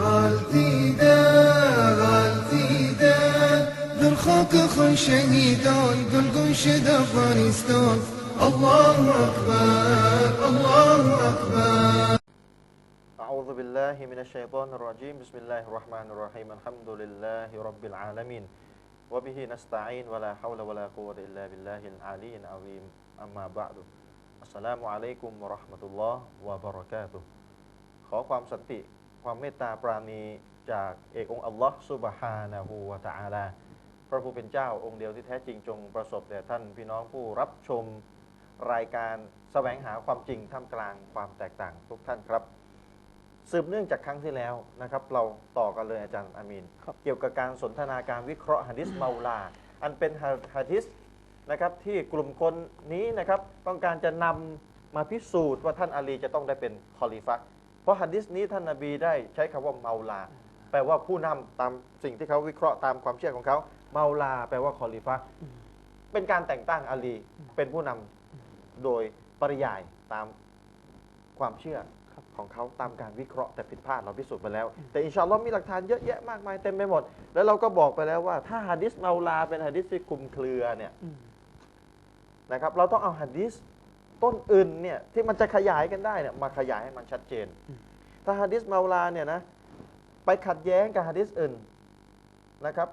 غالتيدان غالتيدان بالخوك خن شهيدان بالقنشد افغانستان الله اكبر الله اكبر أعوذ بالله من الشيطان الرجيم بسم الله الرحمن الرحيم الحمد لله رب العالمين وبه نستعين ولا حول ولا قوة إلا بالله العلي العظيم أما بعد السلام عليكم ورحمة الله وبركاته ขอความสันติ ความเมตตาปราณีจากเอกองค์อัลลอฮ์ซุบฮานะฮูวะตะอาลาพระผู้เป็นเจ้าองค์เดียวที่แท้จริงจงประสบแด่ท่านพี่น้องผู้รับชมรายการแสวงหาความจริงท่ามกลางความแตกต่างทุกท่านครับ สืบเนื่องจากครั้งที่แล้วนะครับ เราต่อกันเลยอาจารย์อามีนเกี่ยวกับการสนทนาการวิเคราะห์ฮะดิษเมาลา อันเป็นฮะดิษนะครับที่กลุ่มคนนี้นะครับ ต้องการจะนำมาพิสูจน์ว่าท่านอาลีจะต้องได้เป็นคอลิฟะ เพราะฮะดิษนี้ท่านนาบีได้ใช้คำว่าเมาลา แปลว่าผู้นำตามสิ่งที่เขาวิเคราะห์ตามความเชื่อของเขาเมาลา แปลว่าคอลิฟะเป็นการแต่งตั้งอาลีเป็นผู้นำโดยปริยายตามความเชื่อของเขาตามการวิเคราะห์แต่ผิดพลาดเราพิสูจน์ไปแล้ว แต่อินชาอัลลอฮ์มีหลักฐานเยอะแยะมากมายเต็มไปหมด แล้วเราก็บอกไปแล้วว่าถ้าฮะดิษเมาลาเป็นฮะดิษที่คุมเครือเนี่ยนะครับเราต้องเอาฮะดิษ ต้นอื่นเนี่ยที่มันจะขยายกันได้เนี่ยมาขยายให้มันชัดเจน ถ้าฮะดิษเมาลาเนี่ยนะไปขัดแย้งกับฮะดิษอื่นนะครับ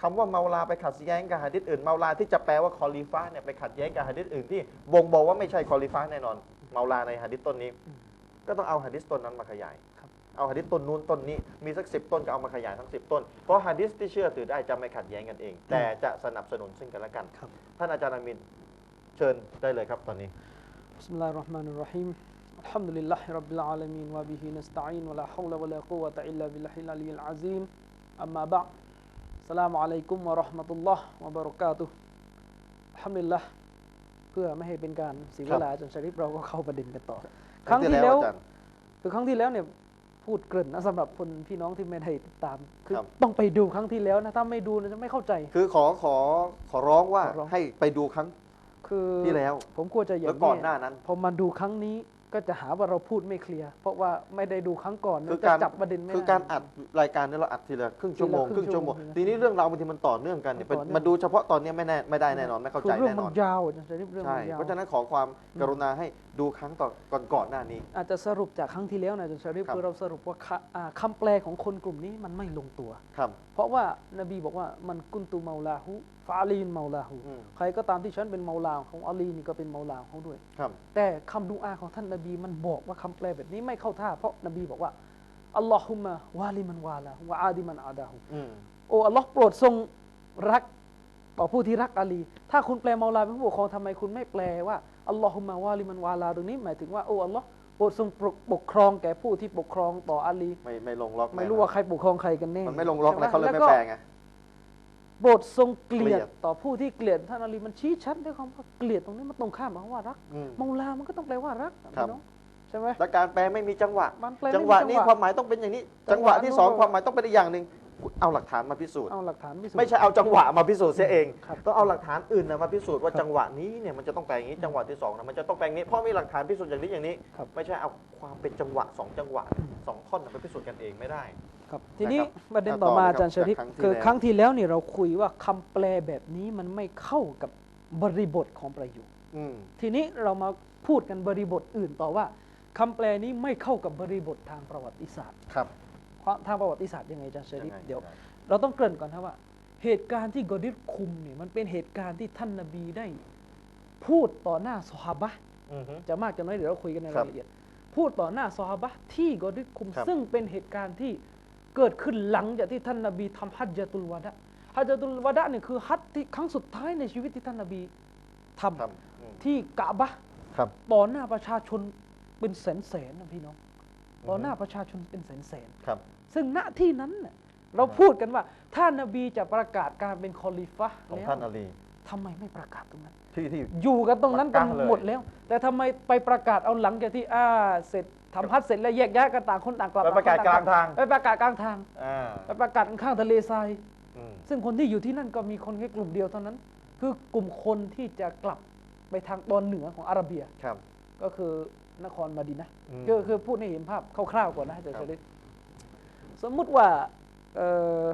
คำว่าเมาลาไปขัดแย้งกับฮะดิษอื่นเมาลาที่จะแปลว่าคอลีฟะห์เนี่ยไปขัดแย้งกับฮะดิษอื่นที่บ่งบอกว่าไม่ใช่คอลีฟะห์แน่นอน เมาลาในฮะดิษต้นนี้ ก็ต้องเอาหะดิษต้นนั้นมาขยายครับเอาหะดิษต้นนู้นต้นนี้มีสักสิบต้นก็เอามาขยายทั้งสิบต้น เพราะหะดิษที่เชื่อถือได้จะไม่ขัดแย้งกันเอง แต่จะสนับสนุนซึ่งกันและกันครับท่านอาจารย์อามินเชิญได้เลยครับตอนนี้ بسم الله الرحمن الرحيم الحمد لله رب العالمين وبه نستعين ولا حول ولا قوة إلا بالله العلي العظيم أما بعد السلام عليكم ورحمة الله وبركاته الحمد لله เพื่อไม่ให้เป็นการเสียเวลาจนชริปเราก็เข้าประเด็นกันต่อ ครั้งที่แล้ว อาจารย์ คือครั้งที่แล้วเนี่ยพูดเกริ่นนะสำหรับคนพี่น้องที่ไม่ได้ติดตาม คือ ครับ ต้องไปดูครั้งที่แล้วนะถ้าไม่ดูเนี่ยจะไม่เข้าใจ คือขอขอขอร้องว่า ขอร้อง ให้ไปดูครั้ง คือที่แล้ว ผมกลัวจะอย่าแล้วงก่อนนี้หน้านั้น พอมาดูครั้งนี้ก็จะหาว่าเราพูดไม่เคลียร์เพราะว่าไม่ได้ดูครั้งก่อนคือจะการจับประเด็นไม่คือได้การอัดรายการนี้เราอัดทีละครึ่งชั่วโมงทีละครึ่งชั่วโมงครึ่งชั่วโมงทีนี้เรื่องราวบางทีมันต่อเนื่องกันเนี่ยต่อเนื่องมาดูเฉพาะตอนนี้ไม่แน่ไม่ได้แน่นอนไม่เข้าใจคือเรื่องแน่นมัอนนยาวอาจารย์ชริปเรื่องใช่มันยาวเพราะฉะนั้นขอความกรุณาให้ดูครั้งต่อก่อนก่อนหน้านี้ อาจจะสรุปจากครั้งที่แล้วนะอาจารย์ชริปครับ คือเราสรุปว่าคะอ่าคำแปลของคนกลุ่มนี้มันไม่ลงตัว ครับ เพราะว่านบีบอกว่ามันกุนตูเมาลาหูฟาอาลีนเมาลาหูอืมใครก็ตามที่ฉันเป็นเมาลาของอาลีนี่ก็เป็นเมาลาของเขาด้วยครับ แต่คำดูอาของท่านนบีมันบอกว่าคำแปลแบบนี้ไม่เข้าท่า เพราะนบีบอกว่าอัลลอฮุมะวาลิมันวาลาฮุวะอาดิมันอาดาฮุอืมโอ้อัลลอฮ์โปรดทรงรักต่อผู้ที่รักอาลี ถ้าคุณแปลเมาลาเป็นผู้ปกครองทำไมคุณไม่แปลว่าอัลลอฮุมะวาลิมันวาลาตรงนี้หมายถึงว่าโอ้อัลลอฮ์โปรดทรงปกครองแก่ผู้ที่ปกครองต่ออาลี ไม่ไม่ลงล็อกไม่รู้ว่าใครปกครองใครกันแน่มันไม่ลงล็อกใช่นะหเขาเลยไม่วก็แปลไง โปรดทรงเกลียเกลีดยดต่อผู้ที่เกลียดท่านอาลีมันชี้ชัดด้วยคำว่าเกลียดตรงนี้มันตรงข้ามกับคำว่ารักอืมเมาลามันก็ต้องแปลว่ารักครับพี่น้องใช่ไหมและการแปลไม่มีจังหวะมันแปลจัไม่งมีหวะนี้จังหวะความหมายต้องเป็นอย่างนี้ จัจังงหหวะวะที่นู้นสองความหมายต้องเป็นอีกอย่างหนึ่งเอาหลักฐานมาพิสูจน์เอาหลักฐานพิสูจน์ไม่ใช่เอาจังหวะมาพิสูจน์เสียเองครับต้องเอาหลักฐานอื่นนะมาพิสูจน์ว่าครับจังหวะนี้เนี่ยมันจะต้องแปลอย่างนี้ จังหวะที่สองนะมันจะต้องแปลอย่างนี้เพราะมีหลักฐานพิสูจน์อย่างนี้อย่างนี้ครับไม่ใช่เอาความเป็นจังหวะสองจังหวะสองท่อนนะไปพิสูจน์กันเองไม่ได้ ครับทีนี้นะครับประเด็นอะต่อมาต่อเลยอาจารย์ครัชบริปจากครั้งที่คือแล้วครั้งที่แล้วนี่เราคุยว่าคำแปลแบบนี้มันไม่เข้ากับบริบทของประโยคอืมทีนี้เรามาพูดกันบริบทอื่นต่อว่าคำแปลนี้ไม่เข้ากับบริบททางประวัติศาสตร์ครับเพราะทางประวัติศาสตร์ยังไงอาจารย์ชริปยังไงเดี๋ยวยังไงเราต้องเกริ่นก่อนนะว่า เหตุการณ์ที่กอดิษคุมเนี่ยมันเป็นเหตุการณ์ที่ท่านนบีได้ พูดต่อหน้าซอฮาบะห์อือฮึจะมากจะน้อยเดี๋ยวเราคุยกันในครัราบยละเอียดพูดต่อหน้าซอฮาบะห์ที่กอดิษคุมครับซึ่งเป็นเหตุการณ์ที่ เกิดขึ้นหลังจากที่ท่านนบีทำฮัจญะตุลวาดะห์ฮัจญะตุลวาดะห์เนี่ยคือฮัจญ์ที่ครั้งสุดท้ายในชีวิตที่ท่านนบีทำครับอืมที่กะบะห์ครับ ต่อหน้าประชาชนเป็นแสนแสนๆนะพี่น้องต่อหน้าประชาชนเป็นแสนแสนๆครับ ซึ่งณที่นั้นน่ะเราพูดกันว่า ถ้านบีจะประกาศการเป็นคอลิฟะห์ของแล้วท่านอาลีทำไมไม่ประกาศตรงนั้น ที่ที่ อยู่กันตรงนั้นกันมักกะเลย หมดแล้ว แต่ทำไมไปประกาศเอาหลังจากที่อ่าเสร็จ ทำฮัจญ์เสร็จแล้วแยกย้ายกันต่างคนต่างกลับไปประกาศกลางทางไปประกาศกลางทางอ่าไปประกาศข้างทะเลทรายอืมซึ่งคนที่อยู่ที่นั่นก็มีคนแค่กลุ่มเดียวเท่านั้น คือกลุ่มคนที่จะกลับไปทางตอนเหนือของอาระเบียครับ ก็คือนครมาดินะห์อืมคือคือพูดให้เห็นภาพคร่าวๆก่อนนะอาจารย์ครับชลิดสมมุติว่าเอ่อ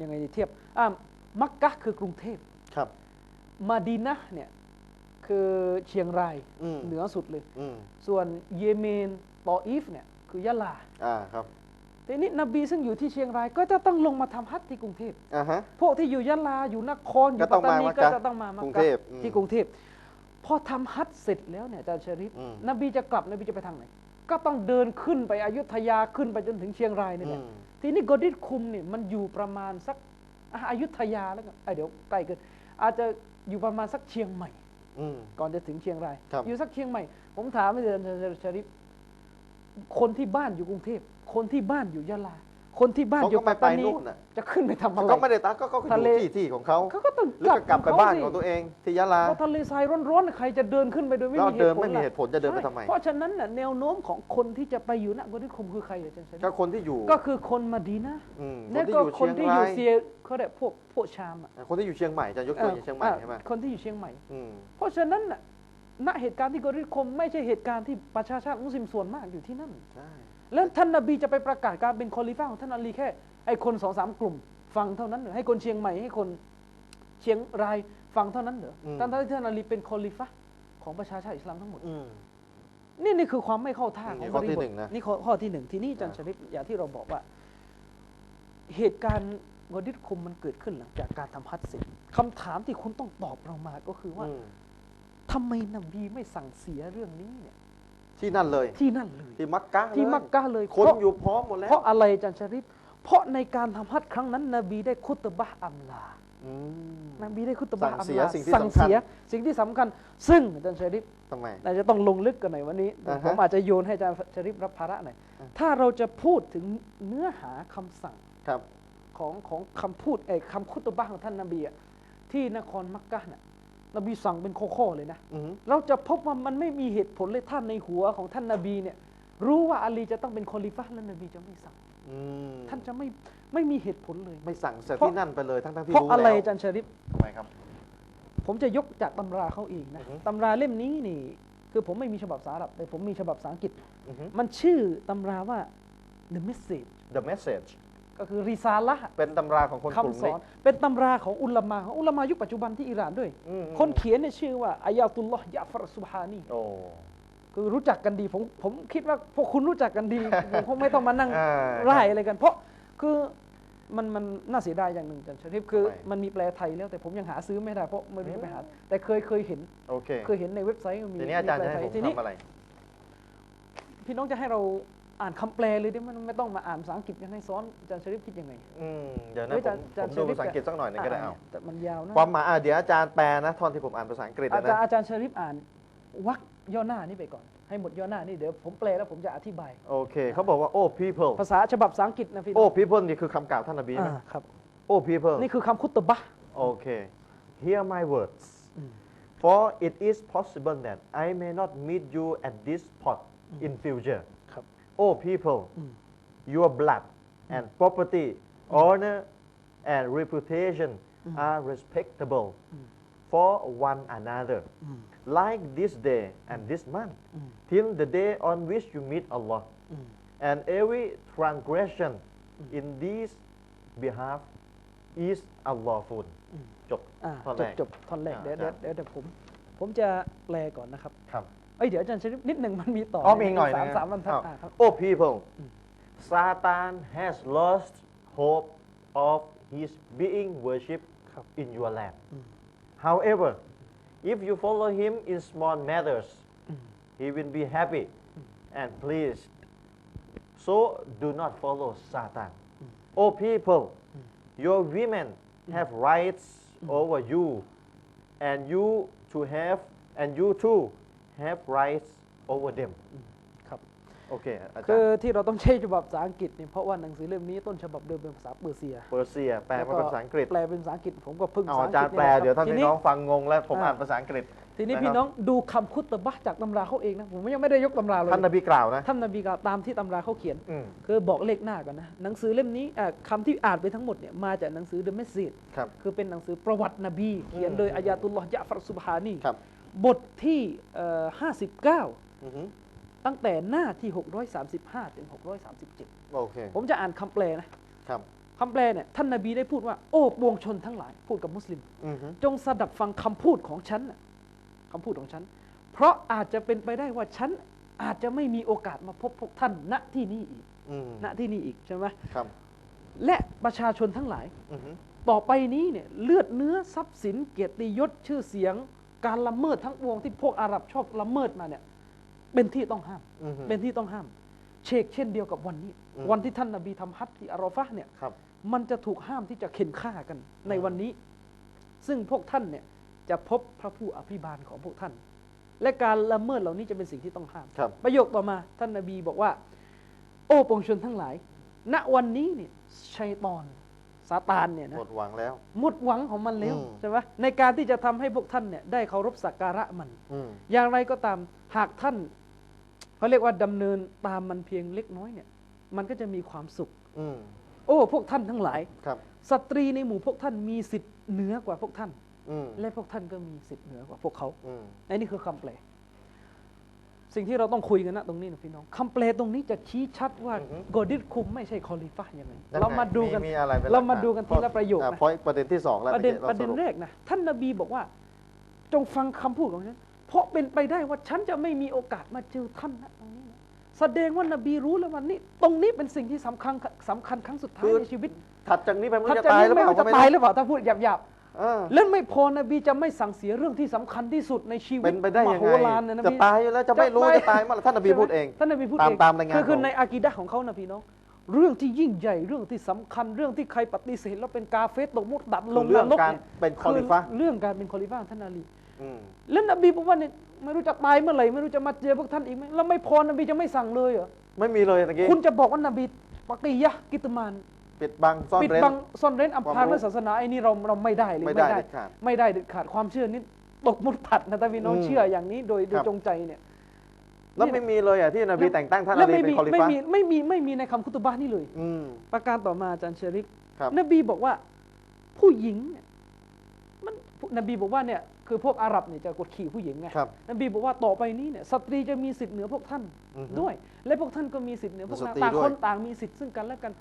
ยังไงดีเทียบอ่ามักกะคือกรุงเทพครับ มาดีนะห์เนี่ยคือเชียงรายอืมเหนือสุดเลยอืมส่วนเยเมน ตออีฟเนี่ยคือยะลาอ่าครับทีนี้นบีซึ่งอยู่ที่เชียงราย ก็จะต้องลงมาทำฮัจญ์ที่กรุงเทพอ่าฮะพวกที่อยู่ยะลาอยู่นครอก็ยู่ต้ปัองตตามานีมักก็กะจะต้องมามักรุกงกะเทพอืมที่กรุงเทพพอทำฮัจญ์เสร็จแล้วเนี่ยอาจารย์ชริฟอืมนบีจะกลับนบีจะไปทางไหนก็ต้องเดินขึ้นไปอยุธยาขึ้นไปจนถึงเชียงรายนี่แหละอืมทีนี้โกดิตคุมเนี่ยมันอยู่ประมาณสักอะอยุธยาแล้วกันเอ้ยเดี๋ยวใกล้เกินอาจจะอยู่ประมาณสักเชียงใหม่อืมก่อนจะถึงเชียงรายครับอยู่สักเชียงใหม่ ผมถามอาจารย์ชริฟ คนที่บ้านอยู่กรุงเทพ คนที่บ้านอยู่ยะลา คนที่บ้านเขาอยู่ก็ไม่ปัตตานีไปนู่นน่ะจะขึ้นไปทำอะไรเขาไม่ได้ตั้งก็ก็ทะอเลยู่ที่ที่ของเขาเขาก็ต้องแล้วก็กลับไปขบ้านสิของตัวเองที่ยะลาเพราะทะเลทรายร้อนๆใครจะเดินขึ้นไปโดยไม่ก็มีเหเดินตุผลไม่มีล่เหตุผลจะเดินไปใช่ทำไมเพราะฉะนั้นน่ะแนวโน้มของคนที่จะไปอยู่ณกรุงคมคือใครอาจารย์ชริฟก็คนที่อยู่ก็คือคนมาดีนะอืมและคนที่ก็อยู่คนเชียงที่อรายู่ยเซียเขาเรียกพวกพวกชามอะคนที่อยู่เชียงใหม่จะยกตัวอย่างเชียงใหม่อ่อใช่ไหมคนที่อยู่เชียงใหม่อืมเพราะฉะนั้นน่ะ ณเหตุการณ์ที่กริคม ไม่ใช่เหตุการณ์ที่ประชาชาติมุสลิมส่วนมากอยู่ที่นั่นใช่แล้วท่านนบีจะไปประกาศการเป็นคอลิฟ้าของท่านอาลีแค่ไอ้คนสองสามกลุ่ม ฟังเท่านั้นเหรอให้คนเชียงใหม่ให้คนเชียงรายฟังเท่านั้นเหรออทั้งๆที่ท่านอาลีเป็นคอลิฟ้าของประชาชาติอิสลามทั้งหมดอืมนี่นี่คือความไม่เข้าท่าขนี่องข้อบริที่บหทนึ่งนะนี่ข้อข้อที่หนึ่งทีนี้อาจันอ่าชริปอย่างที่เราบอกว่า เหตุการณ์วดิษคุมมันเกิดขึ้นหลังจากการทำฮัจญ์เสร็จคำถามที่คุณต้องตอบเรามาก็คือว่าอืม ทำไมนบีไม่สั่งเสียเรื่องนี้เนี่ยที่นั่นเลย ที่นั่นเลย ที่มักกะที่เลยมักกะเลยคนเพราะอยู่พร้อมหมดแล้ว เพราะอะไรอาจันชริปเพราะในการทำฮัจญ์ครั้งนั้น นบีได้คุตบะห์อัมลาอืมนบีได้คุตบะห์อัมสั่งเสียลาสิ่งที่สั่งสำคัญเสียสิ่งที่สำคัญ ซึ่งอาจารย์ชริปทำไมอาจจะต้องลงลึกกันหน่อยวันนี้อ่าฮะผมอาจจะโยนให้อาจารย์ชริปรับภาระหน่อยอ่าถ้าเราจะพูดถึงเนื้อหาคำสั่งครับของของคำพูดไอ้คำคุตบะห์ของท่านนบีอะที่นครมักกะเนี่ย นบีสั่งเป็นข้อๆเลยนะอืมเราจะพบว่ามันไม่มีเหตุผลเลยท่านในหัวของท่านนบีเนี่ยรู้ว่าอาลีจะต้องเป็นคอลิฟะห์แล้วนบีจะไม่สั่งอืมท่านจะไม่ไม่มีเหตุผลเลย ไม่สั่งเสร็จเพราะที่นั่นไปเลยทั้งทั้งๆที่เพราะรู้อะไรแล้วอาจารย์ชริปทำไมครับ ผมจะยกจากตำราเขาเองนะอือฮึตำราเล่มนี้นี่ คือผมไม่มีฉบับภาษาอาหรับแต่ผมมีฉบับภาษาอังกฤษอือฮึมันชื่อตำราว่า the message The message ก็คือริซาละห์เป็นตำราของคนกลุ่มคำสนี้อนเป็นตำราของอุลามะของอุลามะยุคปัจจุบันที่อิหร่านด้วย อืมคนเขียนเนี่ยชื่อว่าอายาตุลลอฮ์ยะฟรสุบฮานี โอ้ คือรู้จักกันดีผมผมคิดว่าพวกคุณรู้จักกันดี ผมคงไม่ต้องมานั่งอ่าไล่อะไรกัน เพราะคือมันมันน่าเสียดายอย่างหนึ่งอาจันชริฟคือทำไมมันมีแปลไทยแล้วแต่ผมยังหาซื้อไม่ได้เพราะไม่รู้จะไปหา แต่เคยเคยเห็นโอเคเคยเห็นในเว็บไซต์มีทีนี้อาจารย์มีจะแปลให้ไทยผมทีนี้ทำอะไร พี่น้องจะให้เรา อ่านคำแปลเลยได้ไหมมันไม่ต้องมาอ่านภาษาอังกฤษยังให้ซ้อนอาจารย์ชริฟคิดยังไง อืมเดี๋ยวนะฮ้ผมอาจารย์ผมชดูริฟภาษาอังกฤษสักหน่อยหนึงก็ได้เอาแต่มันยาวนะ ความหมายอะเดี๋ยวอาจารย์แปลนะท่อนที่ผมอ่านภาษาอังกฤษอานะจารย์นะอาจารย์ชริฟอ่านวักย่อหน้านี่ไปก่อน ให้หมดย่อหน้านี่เดี๋ยวผมแปลแล้วผมจะอธิบาย โอเคเขาบอกว่า oh people ภาษาฉบับภาษาอังกฤษนะพี่น้ oh อง people นี่คือคำกล่าวท่านนบีไหมอ่าครับ oh people นี่คือคำคุตบะห์ โอเค hear my words for it is possible that I may not meet you at this spot in future ครับ oh people your blood and property honor and reputation are respectable for one another like this day and this month till the day on which you meet Allah and every transgression in this behalf is unlawful จบ อ่า ท่อน จ แร บ ก จบท่อนแรก อ่า เดี๋ยว ครับ เดี๋ยวเดี๋ยวผม ผมจะแปลก่อนนะครับ ครับ เอ้ยเดี๋ยวอาจารย์ชริปนิดหนึ่งมันมีต่อ อ๋อมีอีกหน่อย สาม นะ สามบรรทัด อ้าว อ่าครับ Oh people Satan has lost hope of his being worshipped ครับ in your land however if you follow him in small matters he will be happy and pleased so do not follow Satan Oh people your women have rights over you and you to have and you too have rights over them ครับ โอเคอาจาคืรอย์ที่เราต้องใช้ฉบับภาษาอังกฤษเนี่ยเพราะว่าหนังสือเล่มนี้ต้นฉบับเดิมเป็นภาษาเปอร์เซียเปอร์เซีย แปลมาเป็นภาษาอังกฤษแปลเป็นภาษาอังกฤษผมก็พึ่งเอาภาษาอาอังกฤษจารย์แปลนี่แหละเดี๋ยวท่านทีพี่น้องฟังงงแล้วผมอ่าอ่านภาษาอังกฤษ ทีนี้นะครับพี่น้องดูคำคุตบะห์จากตำราเขาเองนะผมยังไม่ได้ยกตำราเลยท่านนบีกล่าวนะท่านนบีกล่าวตามที่ตำราเขาเขียน อืมคือบอกเลขหน้าก่อนนะหนังสือเล่มนี้อะคำที่อ่านไปทั้งหมดเนี่ยมาจากหนังสือ The Message ครับ คือเป็นหนังสือประวัตินบี เขียนโดยอายาตุลลอฮ์ยะฟัรสุบฮานีครับ บทที่ห้าสิบเก้าอือฮึตั้งแต่หน้าที่ 635 ถึง 637 โอเคผมจะอ่านคำแปลนะครับคำแปลเนี่ยท่านนบีได้พูดว่าโอ้ปวงชนทั้งหลายพูดกับมุสลิม อือฮึจงสดับฟังคำพูดของฉันน่ะคำพูดของฉัน เพราะอาจจะเป็นไปได้ว่าฉันอาจจะไม่มีโอกาสมาพบพวกท่านณที่นี่อีกอืมณที่นี่อีกใช่ไหมครับและประชาชนทั้งหลาย อือฮึต่อไปนี้เนี่ยเลือดเนื้อทรัพย์สินเกียรติยศชื่อเสียง การละเมิดทั้งปวงที่พวกอาหรับชอบละเมิดมาเนี่ย เป็นที่ต้องห้าม อือฮึ เป็นที่ต้องห้าม เชกเช่นเดียวกับวันนี้ อืม วันที่ท่านนบีทำฮัจญ์ที่อารอฟะห์เนี่ย ครับ มันจะถูกห้ามที่จะเข็นฆ่ากันในวันนี้ ซึ่งพวกท่านเนี่ยจะพบพระผู้อภิบาลของพวกท่าน และการละเมิดเหล่านี้จะเป็นสิ่งที่ต้องห้าม ครับ ประโยคต่อมาท่านนบีบอกว่า โอ้ปวงชนทั้งหลาย ณวันนี้เนี่ยชัยตอน ซาตานเนี่ยนะหมดหวังแล้ว หมดหวังของมันแล้วอืมใช่ไหมในการที่จะทำให้พวกท่านเนี่ยได้เคารพสักการะมันอืมอย่างไรก็ตามหากท่านเขาเรียกว่าดำเนินตามมันเพียงเล็กน้อยเนี่ย มันก็จะมีความสุขอืมโอ้ พวกท่านทั้งหลายครับสตรีในหมู่พวกท่านมีสิทธิ์เหนือกว่าพวกท่านอืมและพวกท่านก็มีสิทธิ์เหนือกว่าพวกเขาอืมอันนี้คือคำแปล สิ่งที่เราต้องคุยกันนะตรงนี้นะพี่น้องคำแปลตรงนี้จะชี้ชัดว่าโกดิดคุมไม่ใช่คอลิฟะห์ยังไงยังไงเรามาดูกันมีอะไรเป็นเรามาหลักฐนดูกันทีละประโยคอ่นะ พอยประเด็นที่สองแล้วประเด็นมื่อประเด็นกี้าสแรกนะท่านนบีบอกว่า จงฟังคำพูดของฉัน เพราะเป็นไปได้ว่าฉันจะไม่มีโอกาสมาเจอท่านนะตรงนี้นะแสดงว่านบีรู้แล้ววันนี้ ตรงนี้เป็นสิ่งที่สำคัญสำคัญครั้งสุดท้ายในชีวิตถัดจากนี้ไปมันถ้าจะจะตายหรือเปไม่ล่ารู้จะก็ไม่ตายหรู้รือเปล่าถ้าพูดหยาบ เออๆแล้วไม่พอนบีจะไม่สั่งเสียเรื่องที่สำคัญที่สุดในชีวิเป็ตนไปได้มยังโหไงฬารนะนจะบีตายอยู่แล้วจะไม่รู้จะไม่จะตายเมื่อไหร่ท่านนบีใช่ไหมพูดเอง ท่านนบีพูดตามเองตามรายงานคือคือของ ในอากีดะห์ของเขานะพี่น้อง เรื่องที่ยิ่งใหญ่เรื่องที่สำคัญเรื่องที่ใครปฏิเสธแล้วเป็นกาเฟสตกมุตตัดลงคือเรื่องนรกการเนี่ยเป็นคอลิฟะห์เรื่องการเป็นคอลิฟะห์ของท่านอาลีอืมแล้วนบีบอกว่าเนี่ยไม่รู้จะตายเมื่อไหร่ไม่รู้จะมาเจอพวกท่านอีกไหมแล้วไม่พอนบีจะไม่สั่งเลยเหรอไม่มีเลยตะกี้คุณจะบอกว่านบีปักยะห์กิตมาน ปิดบังซ่อนปิดเร้น บังซ่อนเร้นอำพรางความรู้เรื่องศาสนาไอ้นี่เราเราไม่ได้เลยไม่ได้เด็ดขาดไม่ได้เด็ดขาดความเชื่อนี้ตกมุดผัดนะท่านพี่น้องอืมเชื่ออย่างนี้โดยโดยครับ จงใจเนี่ย แล้วไม่มีเลยอะที่นบีแต่งตั้งท่านแล้อาวลีไม่เป็มีนคอลิไม่ฟะมีไม่มีไม่มีในคำคุตบะห์นี่เลย อืม ประการต่อมาอาจารย์เชริฟครับ นบีบอกว่า ผู้หญิงเนี่ยมันนบีบอกว่าเนี่ยคือพวกอาหรับเนี่ยจะกดขี่ผู้หญิงไงครับ นบีบอกว่าต่อไปนี้เนี่ยสตรีจะมีสิทธิ์เหนือพวกท่านอือฮึด้วย และพวกท่านก็มีสิทธิ์เหนือพวกสนางตรีต่างด้วย คนต่างมีสิทธิ์ซึ่งกันและกัน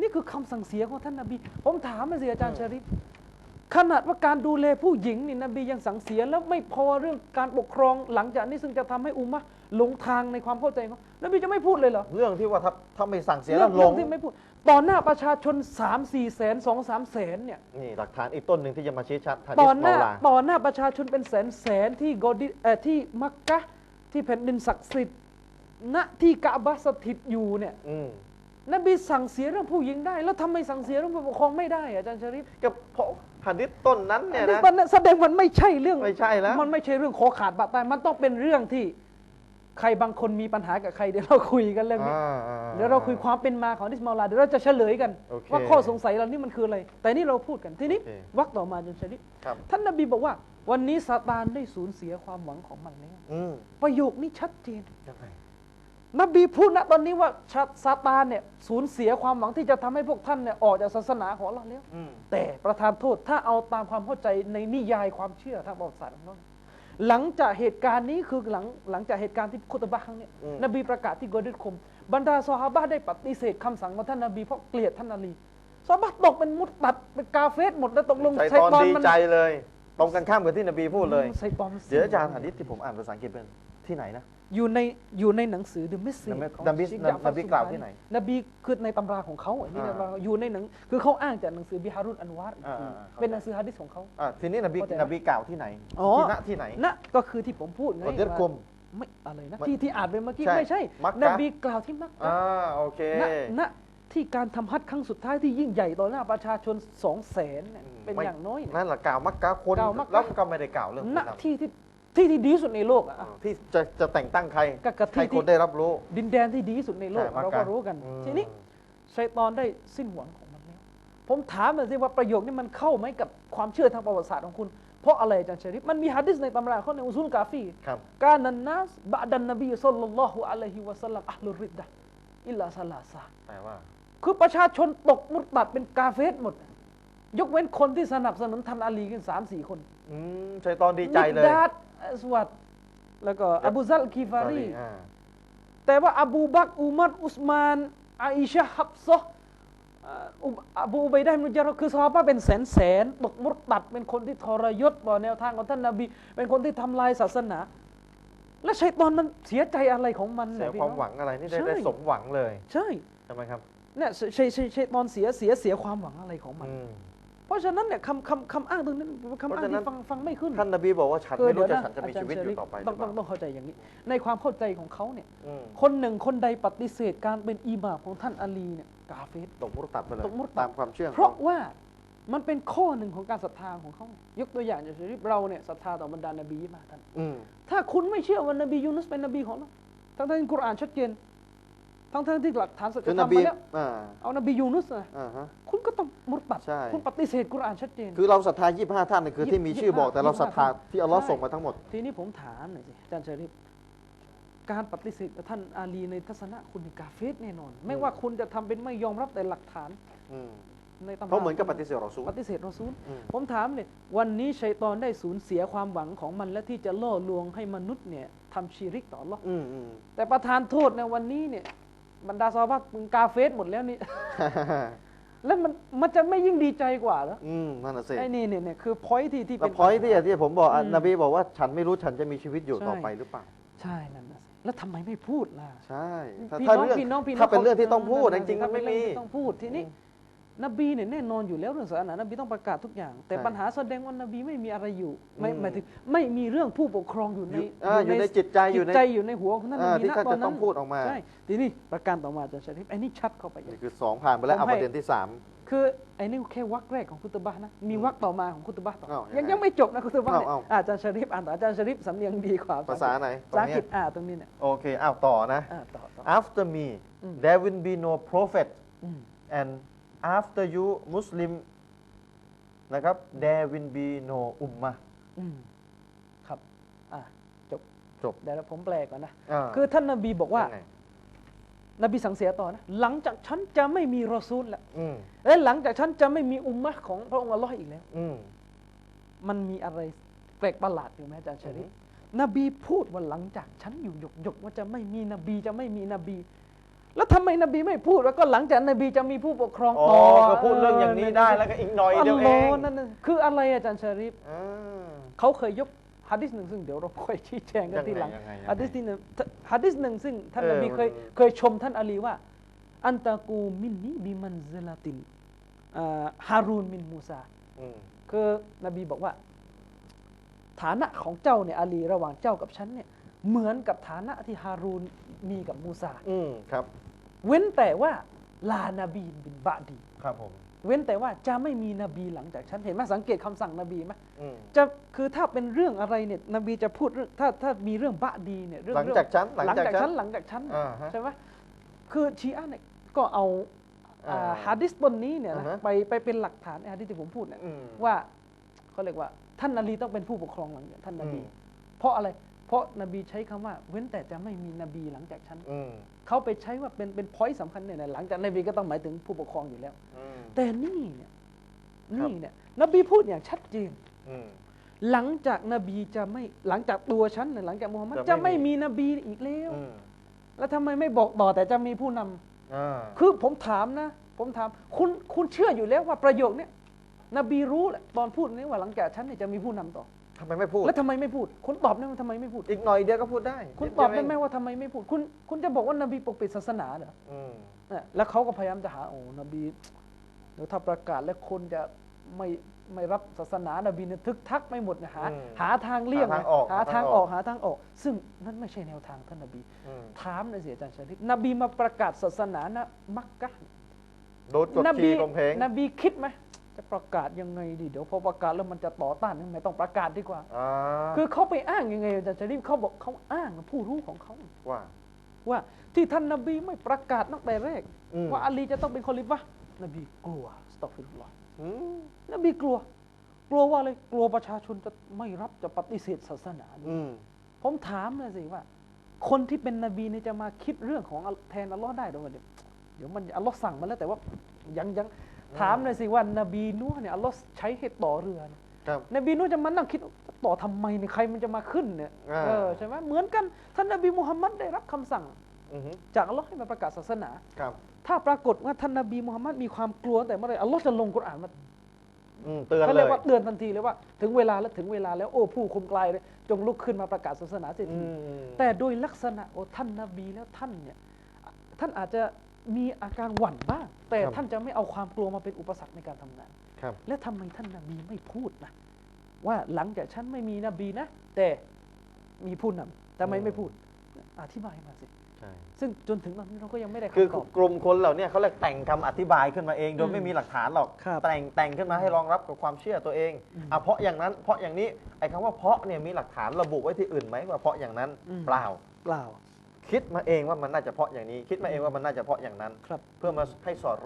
นี่คือคำสั่งเสียของท่านนบี ผมถามมาสิอาจารย์ชาริฟขนาดว่าการดูแลผู้หญิงนี่นบียังสั่งเสียแล้วไม่พอเรื่องการปกครองหลังจากนี้ซึ่งจะทำให้อุมมะห์หลงทางในความเข้าใจของนบีจะไม่พูดเลยเหรอเรื่องที่ว่าถ้าถ้าไม่สั่งเสียเรื่แล้วองหลเรื่องงที่ไม่พูดต่อหน้าประชาชน3 4แสน2 3แสนเนี่ยนี่หลักฐานอีกต้นหนึ่งที่จะมาชี้ชัดฮะต่ดิอษหเมาน้าลาต่อหน้าประชาชนเป็นแสนแสนที่โกดิเอ่อที่มักกะฮ์ที่แผ่นดินศักดิ์สิทธิ์ณที่กะบะห์สถิตอยู่เนี่ยอืม นบีสั่งเสียเรื่องผู้หญิงได้ แล้วทำไมสั่งเสียเรื่องผู้ปกครองไม่ได้อะอาจารย์ชริฟก็เพราะหันดิษต้นนั้นเนี่ยอันนี้นะมันแสดงมันไม่ใช่เรื่องไม่ใช่แล้วมันไม่ใช่เรื่องขอขาดบาดตายมันต้องเป็นเรื่องที่ใครบางคนมีปัญหากับใครเดี๋ยวเราคุยกันเรื่องนี้อ่าอ่าเดี๋ยวเราคุยความเป็นมาของดิสมาลาเดี๋ยวเราจะเฉลยกันโอเคว่าข้อสงสัยเรานี่มันคืออะไร แต่นี่เราพูดกันทีนี้โอเควักต่อมาจนชริฟครับท่านนบีบอกว่า วันนี้ซาตานได้สูญเสียความหวังของมันแล้วอืมประโยคนี้ชัดเจนยังไง นบีพูดณตอนนี้ว่าชาซาตานเนี่ยสูญเสียความหวังที่จะทำให้พวกท่านเนี่ยออกจากศาสนาของเราแล้วอืมแต่ประธานโทษถ้าเอาตามความเข้าใจในนิยายความเชื่อทางประวัติศาสตร์ของเราหลังจากเหตุการณ์นี้คือหลังหลังจากเหตุการณ์ที่คุตบะห์ครั้งเนี้ยนบีประกาศที่กอดิษคม บรรดาซอฮาบะห์ได้ปฏิเสธคำสั่งของท่านนบีเพราะเกลียดท่านอาลีซอฮาบะห์ตกเป็นมุตตัดเป็นกาเฟสหมดแล้วตกลงใช้ตอนดีมัใจเลย ตรงกันข้ามกับที่นบีพูดเลยไซตอนมันเดี๋ยวอาจารย์หันดิษที่ผมอ่านภาษาอังกฤษเป็นที่ไหนนะ อยู่ในอยู่ในหนังสือ The Message นบีของนบีชิคนบียะฟัรนบีกล่าวที่ไหน นบีคือในตำราของเขาอะนี่อ่าในตำราอยู่ในหนังคือเขาอ้างจากหนังสือบิฮารุนอันวาร์อีกทีอ่าอ่าเข้าใจเป็นหนังสือฮะดิษของเขา อ่าทีนี้นบีเข้าใจนะนบีกล่าวที่ไหนอ๋อ ที่ณที่ไหนนะก็คือที่ผมพูดไงกอดิษว่าคุมไม่อะไรนะมันที่ที่อ่านไปเมื่อกี้ใช่ไม่ใช่ มักกะ นบีกล่าวที่มักกะ อ่าโอเคณณที่การทำฮัจญ์ครั้งสุดท้ายที่ยิ่งใหญ่ต่อหน้าประชาชนสองแสนเนี่ยเป็นไม่อย่างน้อยเนี่ย นั่นแหละกล่าวมักกะคนกล่าวมักกะ แล้วก็ไม่ได้กล่าวเรื่องณผู้นำที่ที่ ที่ที่ดีที่สุดในโลกอะอ่าที่จะจะแต่งตั้งใครก็กับที่ให้ที่ คนได้รับรู้ ดินแดนที่ดีที่สุดในโลก ใช่มักกะเราก็รู้กัน อืม ทีนี้ชัยตอนได้สิ้นหวังของมันแล้วผมถามหน่อยสิว่าประโยคนี้มันเข้าไหมกับความเชื่อทางประวัติศาสตร์ของคุณ เพราะอะไรอาจารย์ชริฟมันมีฮะดิษในตำราเขาในอุซุลกาฟี ครับ การนันนัสบะดันนบีสัลลัลลอฮุอะลัยฮิวะสัลลัมอัลลุริดดะห์อิลลาซาลาซาแปลว่า คือประชาชนตกมุตตัดเป็นกาเฟสหมด ยกเว้นคนที่สนับสนุนท่านอาลีกันสามสี่คนอืมชัยตอนดีใจเลย มิกดาด อัสวัดแล้วก็อบูซัลคีฟารีอ่าแต่ว่าอบูบักรอุมัรอุสมานอาอิชะฮ์ฮับซะห์อ่าอุบอบูอุบัยดะห์อิบนุจาระห์คือซอฮาบะห์เป็นแสนแสนๆตกมุรตัดเป็นคนที่ทรยศต่อแนวทางของท่านนบี เป็นคนที่ทำลายศาสนา และชัยตอนมันเสียใจอะไรของมันเสียนี่พี่ความน้อหวังอะไรนี่ได้ใช่ได้สมหวังเลย ใช่ใช่ไหมครับเนี่ยชัยชัยชัยตอนเสียเสียเสียความหวังอะไรของมันอืม เพราะฉะนั้นเนี่ยคำคำคำอ้างตรงนั้นเป็นคำอ้างเพราะฉะนั้นที่ฟังฟังไม่ขึ้นท่านนบีบอกว่าฉันคือไม่รู้เดี๋จะยวนะฉันจะมีอาจารย์ชีวิตอยู่เชริฟต่อไปหต้รือองเปต้องล่าต้องเข้าใจอย่างนี้ ในความเข้าใจของเขาเนี่ยอืมคนหนึ่งคนใดปฏิเสธการเป็นอิหม่ามของท่านอาลีเนี่ยกาเฟสตกมุรตัดไปเลยตกมุรตัดตามความเชื่อของเพราะเขาว่ามันเป็นข้อหนึ่งของการศรัทธาของเขา ยกตัวอย่างอย่างเช่นเราเนี่ยศรัทธาต่อบรรดานบีมาท่านอืมถ้าคุณไม่เชื่อว่านบียูนุสเป็นนบีของเราทั้งๆที่กุรอานชัดเจน ทั้งๆที่หลักฐานสัจธรคือรนมบีมาแล้วอ่า เอานบียูนุสนะอ่าฮะ คุณก็ต้องมุตตัด ใช่ คุณปฏิเสธกุรอานชัดเจน คือเราศรัทธา 25 ท่านนี่คือที่มีชื่อบอก แต่เราศรัทธาที่อัลลอฮ์ใช่ส่งมาทั้งหมด ทีนี้ผมถามหน่อยสิอาจารย์ชริฟการปฏิเสธท่านอาลีในทัศนะคุณนี่กาเฟสแน่นอน ไม่ว่าคุณจะทำเป็นไม่ยอมรับแต่หลักฐานอืมในตำราเพราะเหมือนกับปฏิเสธรอซูล ปฏิเสธรอซูล อืม ผมถามเลยวันนี้ชัยตอนได้สูญเสียความหวังของมันและที่จะล่อลวงให้มนุษย์เนี่ยทำชีริกต่ออัลลอฮ์อืมอืมแต่ประธานโทษในวันนี้เนี่ย บรรดาซอฮาบะห์มึงกาเฟสหมดแล้วนี่ แล้วมันมันจะไม่ยิ่งดีใจกว่าเหรออืมนั่นน่ะสิไอ้นี่เนี่ยเนี่ยคือพอยที่ที่แล้เป็วน พอยที่ที่ผมบอกอะอืมนบีบอกว่าฉันไม่รู้ฉันจะมีชีวิตอยู่ใช่ ต่อไปหรือเปล่า ใช่นั่นนะสิแล้วทำไมไม่พูดล่ะ ใช่ ถ้าพี่ถ้าน้องเรื่องพี่น้องพี่น้องถ้าเป็นเรื่องที่ต้องพูดนั่จนน่ะริงๆถ้ามันเป็ไม่นเรื่มีองที่ต้องพูดทีนี้ นบีเนี่ยแน่นอนอยู่แล้วเรื่องศาสนานบีต้องประกาศทุกอย่าง แต่ใช่ปัญหาแสดงว่านบีไม่มีอะไรอยู่ไม่อืมหมายถึงไม่มีเรื่องผู้ปกครองอยู่ในอยู่อ่าอยู่ในจิตใจอยู่ในจิตใจอยู่ในหัวของท่านนอ่าบีที่ณท่านตอนจะนั้ต้อนงพูดออกมาใช่ทีนี้ประการต่อมาอาจารย์ชริฟไอ้นี่ชัดเข้าไปอีกนี่คือสองผ่านไปแล้วผมเอาให้ประเด็นที่สามคือไอ้นี่แค่วรรคแรกของคุตบะห์นะมีวรรคต่อมาของคุตบะห์ต่ออ้าวยังยังไงยังไม่จบนะคุตบะห์เนี่ยอ้าวอ้าวอาจารย์ชริฟอ่านต่ออาจารย์ชริฟสำเนียงดีกว่าภาษาไหนตรภางษาอังเนี้กฤยษอ่าตรงนี้เนี่ยโอเคอ้าวต่อนะอ่าต่อต่อ after me อืม there will be no prophet อืม and after you Muslim นะครับ there will be no ummah อืมครับอ่าจบจบ เดี๋ยวผมแปลก่อนนะ อ่า คือท่านนบีบอกว่า ยังไงนบีสั่งเสียต่อนะ หลังจากฉันจะไม่มีรอซูลแล้วอืมและหลังจากฉันจะไม่มีอุมมะห์ของพระองค์อัลลอฮ์อีกแล้ว อืม มันมีอะไรแปลกประหลาดอยู่ไหมอาจารย์ชริฟอือฮึนบีพูดว่าหลังจากฉันอยู่หยกหยกๆว่าจะไม่มีนบีจะไม่มีนบี แล้วทำไมนบีไม่พูดว่าก็หลังจากนบีจะมีผู้ปกครองอ๋อต่อก็พูดเรื่องอย่างนี้ได้แล้วก็อีกหน่อยเดียวเองลนั่นน่ะคืออะไรอาจารย์ชริฟอ่า เขาเคยยกฮะดิษหนึ่งซึ่งเดี๋ยวเราค่อยชี้แจงกันทีหลังยังไงยังไงฮะดิษที่หนึ่งฮะดิษหนึ่งซึ่งท่านเออนบีเคยมันเคยชมท่านอาลีว่า อันตะกูมินนีบิมันซลาตินอ่าฮารูนมินมูซา อืมคือนบีบอกว่า ฐานะของเจ้าเนี่ยอาลีระหว่างเจ้ากับฉันเนี่ยเหมือนกับฐานะที่ฮารูนมีกับมูซา อืมครับ เว้นแต่ว่าลานาบีบินบะดี ครับผม เว้นแต่ว่าจะไม่มีนบีหลังจากฉันเห็นไหมสังเกตคำสั่งนบีไหมอืมจะคือถ้าเป็นเรื่องอะไรเนี่ยนบีจะพูดเรื่องถ้าถ้ามีเรื่องบะดีเนี่ยเรื่องหลังจากฉันหลังจากฉันหลังจากฉันอ่าฮะใช่ไหมคือชีอะห์เนี่ยก็เอาอ่าอ่าฮะดิษบนนี้เนี่ยนะอ่าฮะไปไปเป็นหลักฐานไอ้ฮะดิษที่ผมพูดเนี่ยอืมว่าเขาเรียกว่าท่านนาลีต้องเป็นผู้ปกครองหลังจากท่านนบีอืมเพราะอะไร เพราะนบีใช้คำว่า เว้นแต่จะไม่มีนบีหลังจากฉันอืมเขาไปใช้ว่าเป็นเป็นพอยต์สำคัญเนี่ยนะหลังจากนบีก็ต้องหมายถึงผู้ปกครองอยู่แล้วอืมแต่นี่เนี่ยครับนี่เนี่ย นบีพูดอย่างชัดเจนอืมหลังจากนบีจะไม่หลังจากตัวฉันเนี่ยหลังจากมูฮัมมัดจะจะไม่ไม่มีมีนบีอีกแล้วอืมแล้วทำไมไม่บอกต่อแต่จะมีผู้นำอ่าคือผมถามนะ ผมถามคุณคุณเชื่ออยู่แล้วว่าประโยคเนี้ยนบีรู้แหละตอนพูดนี้ว่าหลังจากฉันเนี่ยจะมีผู้นำต่อ ทำไมไม่พูด แล้วทำไมไม่พูด คุณตอบได้ไหมทำไมไม่พูด อีกหน่อยเดียวก็พูดได้คุณตอบได้ไหมว่าทำไมไม่พูด คุณคุณจะบอกว่านบีปกปิดศาสนาเหรออืมเนี่ยแล้วเขาก็พยายามจะหาโอ้นบีเดี๋ยวถ้าประกาศแล้วคนจะไม่ไม่รับศาสนานบีเนี่ยทึกทักไม่หมดเนี่ยหาอืมหาทางเลี่ยงหาทางออกหาหาทาทางงออออกกหาทางออก ซึ่งนั่นไม่ใช่แนวทางท่านนบี อืม ถามหน่อยสิอาจารย์ชริฟนบีมาประกาศศาสนานะมักกะฮ์ โดนกดนขี่บีกงเพลงนบีคิดไหม จะประกาศยังไงดีเดี๋ยวพอประกาศแล้วมันจะต่อต้านยังไงต้องประกาศดีกว่า อ่าคือเขาไปอ้างยังไงอาจารย์ชริฟเขาบอกเขาอ้างผู้รู้ของเขา ว่า ว่าที่ท่านนบีไม่ประกาศตั้งแต่แรก อืม ว่าอาลีจะต้องเป็นคอลิฟะห์นบีกลัวสตอฟิรุลลอฮ์อืมนบีกลัว กลัวว่าอะไรกลัวประชาชนจะไม่รับจะปฏิเสธศาสนานี้ อืมผมถามเลยสิว่า คนที่เป็นนบีเนี่ยจะมาคิดเรื่องของอัลแทนอัลลอฮ์ได้หรือเปล่าเดี๋ยวเดี๋ยวมันอัลลอฮ์สั่งมาแล้วแต่ว่ายังยัง ถามเลยสิว่านบีนูห์เนี่ยอัลลอฮ์ใช้ให้ต่อเรือเนี่ยครับนบีนูห์จะมานั่งคิดจะต่อทำไมเนี่ยใครมันจะมาขึ้นเนี่ยอ่าเออใช่ไหมเหมือนกันท่านนบีมุฮัมมัดได้รับคำสั่งอือฮึจากอัลลอฮ์ให้มาประกาศศาสนาครับ ถ้าปรากฏว่าท่านนบีมุฮัมมัดมีความกลัวแต่เมื่อไหรอัลลอฮ์จะลงกุรอานมาอืมเตือนเขาเลเรียยกว่าเตือนทันทีเลยว่าถึงเวลาแล้วถึงเวลาแล้วโอ้ผู้คุมกลายเลยจงลุกขึ้นมาประกาศศาสนาเสียอืทีมแต่โดยลักษณะโอ้ท่านนบีแล้วท่านเนี่ยท่านอาจจะ มีอาการหวั่นบ้าง แต่ท่านจะไม่เอาความกลัวมาเป็นอุปสรรคในการทำงาน ครับ แล้วทำไมท่านนบีไม่พูดนะว่าหลังจากฉันไม่มีนบีนะ แต่มีผู้นำทำไมไม่พูด อธิบายมาสิ ใช่ซึ่งจนถึงตอนนี้เราก็ยังไม่ได้คือคำตอบ กลุ่มคนเหล่าเนี้เขาเลยแต่งคำอธิบายขึ้นมาเองโดยอืมไม่มีหลักฐานหรอก ครับแต่งแต่งขึ้นมาให้รองรับกับความเชื่อตัวเองอืมอะเพราะอย่างนั้นเพราะอย่างนี้ไอ้คำว่าเพราะเนี่ยมีหลักฐานระบุไว้ที่อื่นไหมว่าเพราะอย่างนั้นอืม เปล่า เปล่า คิดมาเองว่ามันน่าจะเพราะอย่างนี้ คิดมาเองว่ามันน่าจะเพราะอย่างนั้น ครับ เพื่อมาให้สอด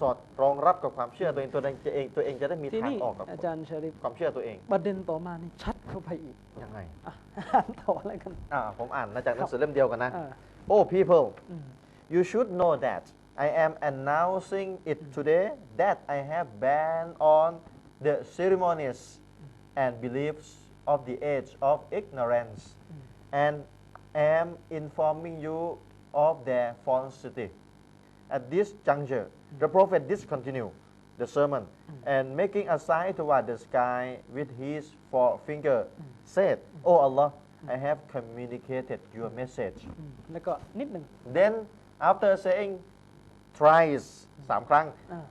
สอดรองรับกับความเชื่อตัวเองตัวเองตัวเองตัวเองจะได้มีทีทางนี้ออกกับอาจารย์ชริฟความเชื่อตัวเองประเด็นต่อมานี่ชัดเข้าไปอีกยังไงอะอ่านต่ออะไรกัน อ่าผมอ่านมาจากหนังสือเล่มเดียวกันนะ อ่า Oh people อืม You should know that I am announcing it today that I have banned on the ceremonies and beliefs of the age of ignorance and am informing you of their falsity. At this juncture, the prophet discontinued the sermon and making a sign toward the sky with his forefinger said, Oh Allah, I have communicated your message. อืมแล้วก็นิดหนึ่ง Then after saying thrice สามครั้ง อ่า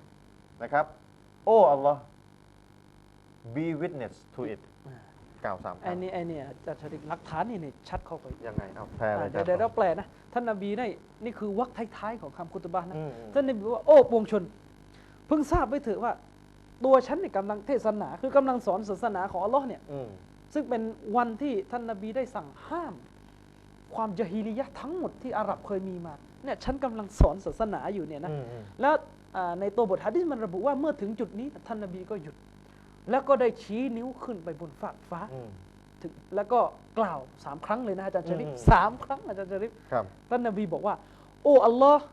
นะครับ Oh Allah be witness to it อ่า กล่าวสามคไอ้รั้งนี่ไอ้นี่อาจารย์ชริฟหลักฐานนี่เนี่ยชัดเข้าไปยังไงเอาแพร่อ่าเลยเดี๋ยวเดี๋ยวเราแปลนะ ท่านนบีได้นี่คือวรรคท้ายๆของคำคุตบะห์นะ อืมท่านนบีบอกว่าโอ้ปวงชน เพิ่งทราบไว้เถอะว่า ตัวฉันเนี่ยกำลังเทศนา คือกำลังสอนศาสนาของอัลลอฮ์เนี่ย อืมซึ่งเป็นวันที่ท่านนบีได้สั่งห้าม ความจาฮิลิยะห์ทั้งหมดที่อาหรับเคยมีมาเนี่ยฉันกำลังสอนศาสนาอยู่เนี่ยนะ อืมอืมแล้วอ่าในตัวบทฮะดิษมันระบุว่าเมื่อถึงจุดนี้ท่านนบีก็หยุด แล้วก็ได้ชี้นิ้วขึ้นไปบนฟากฟ้าอืมถึงแล้วก็กล่าวสามครั้งเลยนะอาจารย์ชริฟอืมสามครั้งอาจารย์ชริฟครับท่านนบีบอกว่า โอ้อัลลอฮ์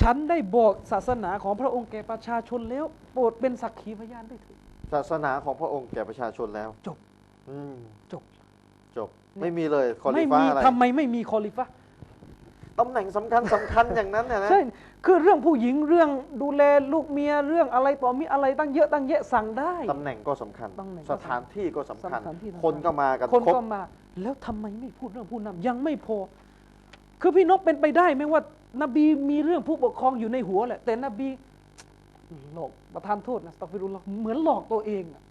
ฉันได้บอกศาสนาของพระองค์แก่ประชาชนแล้ว โปรดเป็นสักขีพยานด้วยเถิดศาสนาของพระองค์แก่ประชาชนแล้ว จบอืมจบจบ ไม่มีเลยคอลิไม่ฟ้ามีอะไรทำไมไม่มีคอลิฟะห์ ตำแหน่งสำคัญสำคัญอย่างนั้นเนี่ยนะ ใช่ คือเรื่องผู้หญิงเรื่องดูแลลูกเมียเรื่องอะไรต่อมีอะไรตั้งเยอะตั้งแยะสั่งได้ ตำแหน่งก็สำคัญ ตำแหน่งก็สสำคัญถานที่ก็สำคัญ สถานที่สำคัญ คนก็มากันคนครบ ก็มา แล้วทำไมไม่พูดเรื่องผู้นำยังไม่พอ คือพี่นกเป็นไปได้ไหมว่านบีมีเรื่องผู้ปกครองอยู่ในหัวแหละ แต่นบีหลอกประทานโทษนะสตัฟฟิรุลลอฮ์เหมือนหลอกตัวเองอะ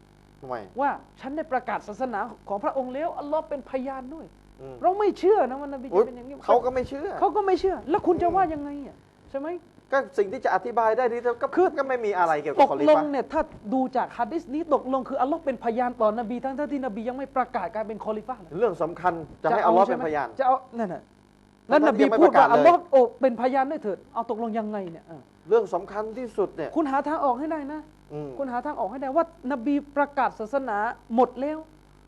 ทำไม ว่าฉันได้ประกาศศาสนาของพระองค์แล้วอัลลอฮ์เป็นพยานด้วยอืม เราไม่เชื่อนะว่านบีอุ๊จะยเป็นอย่างนี้เขาก็ไม่เชื่อ เขาก็ไม่เชื่อ แล้วคุณจะว่ายังไงอะใช่ไหมก็สิ่งที่จะอธิบายได้นี่ก็คือก็ไม่มีอะไรเกี่ยวตกับกคอลิลงฟ้าเนี่ยถ้าดูจากฮะดิษนี้ตกลงคืออัลลอฮ์เป็นพยานต่อนบีทั้งๆที่นบียังไม่ประกาศการเป็นคอลิฟะห์เลยเรื่องสำคัญจะให้อัลลอฮ์เป็นพยานจะเอานั่นน่ะแล้วท่านนบียังไม่พูดประกาว่าศเลยอัลลอฮ์โอ้เป็นพยานได้เถิดเอาตกลงยังไงเนี่ยเออเรื่องสำคัญที่สุดเนี่ยคุณหาทางออกให้ได้นะอืมคุณหาทางออกให้ได้ว่านบีประกาศศาสนาหมดแล้ว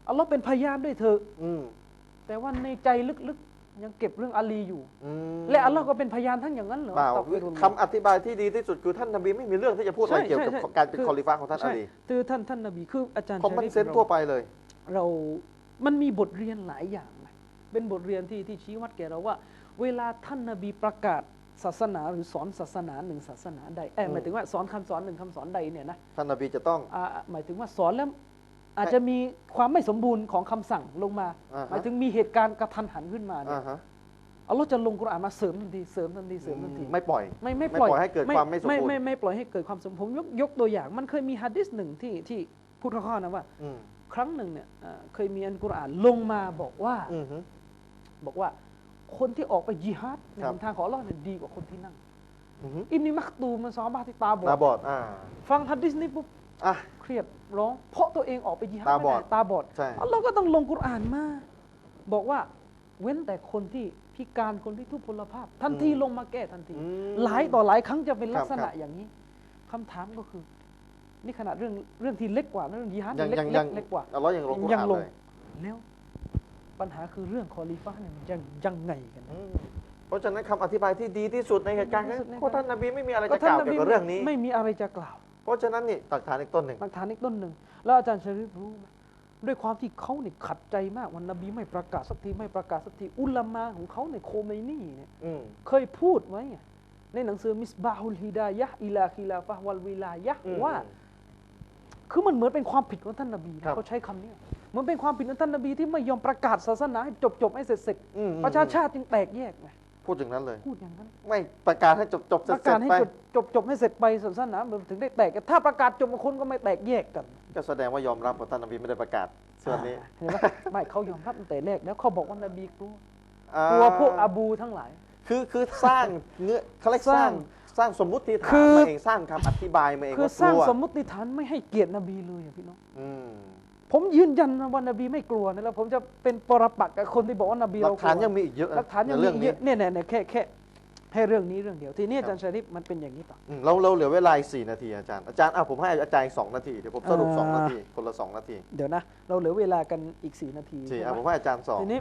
อัลลอฮ์เป็นพยานด้วยเถอะอืม แต่ว่าในใจลึกๆ ยังเก็บเรื่องอาลีอยู่ อืมและอัลลอฮ์ก็เป็นพยานทั้งอย่างนั้นเหรอเปล่าอัสตัฆฟิรุลลอฮ์คำอธิบายที่ดีที่สุดคือท่านนบีไม่มีเรื่องที่จะพูดอะไรใช่เกี่ยวกับใช่ใช่การเป็นคือ คอลิฟ้าของท่านอาใช่ลีคือท่านท่านนบีคืออาจารย์คอมมอนชะริฟเซนส์ทั่วไปเลย เรา มันมีบทเรียนหลายอย่างนะเป็นบทเรียนที่ที่ชี้วัดแก่เราว่า เวลาท่านนบีประกาศศาสนาหรือสอนศาสนาหนึ่งศาสนาใดเอ้ยอืมหมายถึงว่าสอนคำสอนหนึ่งคำสอนใดเนี่ยนะท่านนบีจะต้อง อ่าหมายถึงว่าสอนแล้ว อาจจะมีความไม่สมบูรณ์ของคำสั่งลงมาอ่าฮะหมายถึงมีเหตุการณ์กระทันหันขึ้นมาเนี่อ่ายฮะอัลลอฮ์จะลงกุรอานมาเสริมทันทีเสริมทันทีเสริมทันทีไม่ปล่อยไม่ไม่ไม่ปล่อยปล่อยให้เกิดความไม่สมบูรณ์ไม่ไม่ไม่ปล่อยให้เกิดความสมบูรณ์ผมยกยกตัวอย่าง มันเคยมีฮะดิษหนึ่งที่ที่พูดข้อๆนะว่าอืมครั้งหนึ่งเนี่ยเอ่อเคยมีอันกุรอานลงมาบอกว่าอืมฮึบอกว่าคนที่ออกไปยิฮาดในครับหนทางของอัลลอฮ์เนี่ยดีกว่าคนที่นั่งอืมฮึอิบนิมักตูมมันซอบาที่ตาบอตาดบอดอ่าฟังฮะดิษนี้ปุ๊บ อะ เครียดร้อง เพราะตัวเองออกไปยิฮาดตาไม่บอดได้ตาบอดใช่อัลลอฮ์ก็ต้องลงกุรอานมา บอกว่าเว้นแต่คนที่พิการคนที่ทุพพลภาพ ทันทีลงมาแก้ทันที อืม หลายต่อหลายครั้งจะเป็นลักษณะครับ อย่างนี้คำถามก็คือ นี่ขนาดเรื่องเรื่องที่เล็กกว่านะเรื่องยิฮาดยังเล็กยังเล็ยักงเล็กกว่า อัลลอฮ์ยังลงกุรยังอานลง เลยแล้วปัญหาคือเรื่องคอลิฟ้าเนี่ยมันยังยังไงกันอืมเพราะฉะนั้นคำอธิบายที่ดีที่สุดในเหตุการณ์ดีที่นี้สุดในเพราะท่านนบีไม่มีอะไรก็จะกล่าวเกี่ยวกับเรื่องนี้ ไม่มีอะไรจะกล่าว เพราะฉะนั้นนี่ตักฐานอีกต้นหนึ่งหลักฐานอีกต้นหนึ่ง แล้วอาจารย์ชริฟรู้ไหมด้วยความที่เขาเนี่ยขัดใจมากวันนบีไม่ประกาศสักทีไม่ประกาศสักทีอุลามาของเขาในยโคเมนีเนี่ยอืม เคยพูดไว้อะในหนังสือมิสบาฮุลฮิดายะห์อิลาคิลาฟะฮ์วัลวิลายะห์อืมว่า คือมันเหมือนเป็นความผิดของท่านนบีนะครับ เขาใช้คำนี้เหมันเป็นความผิดของท่านนบีที่ไม่ยอมประกาศศาสนาให้จบจบๆให้เสร็จเสร็จๆอืมประชาชาติจึงแตกแยกไง พูดอย่างนั้นเลย พูดอย่างนั้น ไม่ประกาศให้จบจบๆเสปร็ระกาศจให้ไปจบจบจบให้เสร็จไปศาสนามันถึงได้แตกกันถ้าประกาศจบคนก็ไม่แตกแยกกันก็แสดงว่ายอมรับว่าท่านนบีไม่ได้ประกาศส่วนนี้อ่าเห็นไหมไม่เขายอมรับตั้งแต่แรกแล้วเขาบอกว่านบีกลัวอ่ากลัวพวกอบูทั้งหลาย คือคือสร้างเนื้อเขาเรียกสร้างสร้างสมมุติฐาคืนอมาเองสร้างคำอธิบายมาเองคือว่าสร้างกลัวสมมติฐานไม่ให้เกียรตินบีเลยอะพี่น้อง อืม ผมยืนยันนะว่านบีไม่กลัวนะแล้วผมจะเป็นปรปักษ์กับคนที่บอกว่านบีหลัเรากกลัวฐานยังมีอีกเยอะหลักฐานยังในมีเรื่องเยนี้อะเนี่ยเนี่ยเนี่ยแค่แค่ให้เรื่องนี้เรื่องเดียว ทีนี้ครับอาจารย์ชาริฟมันเป็นอย่างนี้ต่อ อืมเราเราเหลือเวลาอีกสี่นาทีอาจารย์อาจารย์อะผมให้อาจารย์อีกสองนาทีเดี๋ยวผมสรุปอ่า สองนาทีคนละสองนาทีเดี๋ยวนะ เราเหลือเวลากันอีกสี่นาทีสี่ใช่อะไหผมมให้อาจารย์สองทีนี้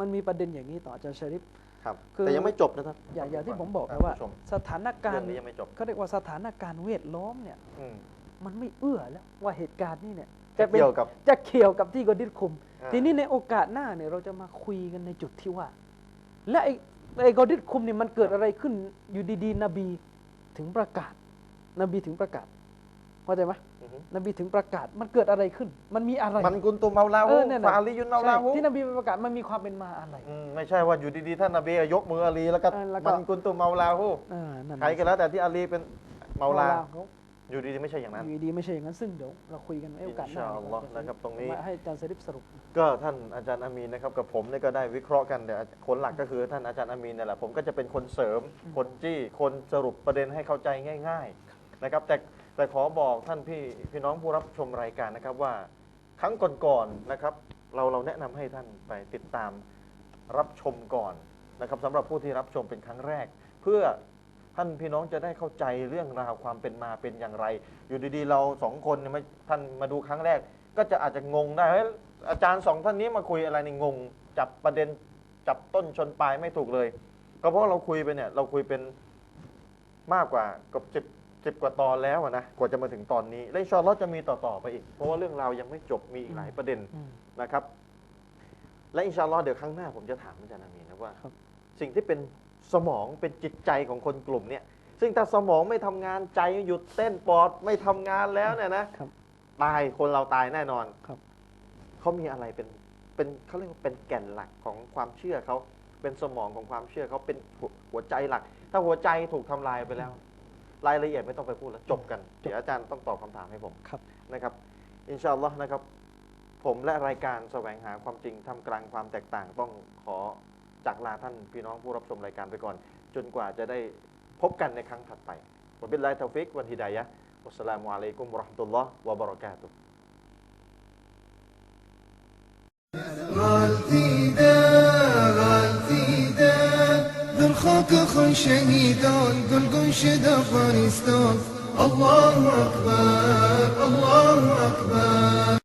มันมีประเด็นอย่างนี้ต่ออาจารย์ชาริฟ ครับคือ แต่ยังไม่จบนะครับอย่างอย่างที่ผมบอกครันะบว่า ผู้ชมสถานการเรื่อณ์งนี้ยังไม่จบเขาเรียกว่าสถานการณ์เวทล้อมเนี่ย อืมมันไม่เอื้อแล้วว่าเหตุการณ์นี้เนี่ย จะป็นเกี่ยวกับ จะเกี่ยวกับที่กอดิษคุม อ่า ทีนี้ในโอกาสหน้าเนี่ยเราจะมาคุยกันในจุดที่ว่า และไอ้ไอ้กอดิษคุมเนี่ยมันเกิดอะไรขึ้นอยู่ดีๆ นบีถึงประกาศ นบีถึงประกาศเข้าใจไหมอือฮึนบีถึงประกาศมันเกิดอะไรขึ้น มันมีอะไรมันกุนตุเมาลาเอหูอเนี่ยนะฟาลิยุนเมาลาใช่หูที่นบีประกาศมันมีความเป็นมาอะไร อืมไม่ใช่ว่าอยู่ดีๆท่านนบียกมืออาลีแล้วก็เออแล้วก็ มันกุนตุเมาลาหูเออนั่นใครก็แล้วแต่ที่อาลีเป็นเมาลาเขา อยู่ดีๆไม่ใช่อย่างนั้น อยู่ดีๆไม่ใช่อย่างนั้นซึ่งเดี๋ยวเราคุยกันในโอกาสหน้าอินชาอัลลอฮ์นะครับตรงนี้ มาให้อาจารย์สริปสรุป ก็ท่านอาจารย์อามีนนะครับกับผมเนี่ยก็ได้วิเคราะห์กันแต่คนหลักก็คือท่านอาจารย์อามีนนี่แหละผมก็จะเป็นคนเสริมคนจี้คนสรุปประเด็นให้เข้าใจง่าย ๆนะครับ แต่แต่ขอบอกท่านพี่พี่น้องผู้รับชมรายการนะครับว่า ครั้งก่อนๆนะครับ เราเราแนะนำให้ท่านไปติดตามรับชมก่อนนะครับสำหรับผู้ที่รับชมเป็นครั้งแรก เพื่อ ท่านพี่น้องจะได้เข้าใจเรื่องราวความเป็นมาเป็นอย่างไร อยู่ดีๆ เราสองคนเนี่ยไม่ท่านมาดูครั้งแรก ก็จะอาจจะงงได้เฮ้ยอาจารย์สองท่านนี้มาคุยอะไรนี่งง จับประเด็นจับต้นชนปลายไม่ถูกเลย ก็เพราะเราคุยไปเนี่ยเราคุยเป็นมากกว่ากับสิบสิบกว่าตอนแล้วอะนะกว่าจะมาถึงตอนนี้และอินชาอนเราจะมีต่อๆไปอีก เพราะว่าเรื่องราวยังไม่จบมีอีกหลายประเด็นอืมนะครับ และอินชาอัลลอฮ์เดี๋ยวครั้งหน้าผมจะถามอาจารย์อามีนนะว่าครับสิ่งที่เป็น สมองเป็นจิตใจของคนกลุ่มเนี่ยซึ่งถ้าสมองไม่ทำงานใจหยุดเต้นปอดไม่ทำงานแล้วเนี่ยนะครับตายคนเราตายแน่นอนครับเขามีอะไรเป็นเป็นเขาเรียกว่าเป็นแก่นหลักของความเชื่อเขาเป็นสมองของความเชื่อเขาเป็นหัวหัวใจหลัก ถ้าหัวใจถูกทำลายไปแล้ว รายละเอียดไม่ต้องไปพูดแล้วจบกันเดี๋ยวอาจารย์ต้องตอบคำถามให้ผมครับนะครับ อินชาอัลลอฮ์นะครับ ผมและรายการแสวงหาความจริงทำกลางความแตกต่างต้องขอ จากลาท่านพี่น้องผู้รับชมรายการไปก่อน จนกว่าจะได้พบกันในครั้งถัดไปวะบิลลาฮิตาวฟิกวันฮิดายะห์วัสสลามุอะลัยกุมวะเราะห์มะตุลลอฮ์วะบะเราะกาตุฮ์ غالفيدا غالفيدا بالخوك خن شهيدان قل قل شد افغانستان الله اكبر الله اكبر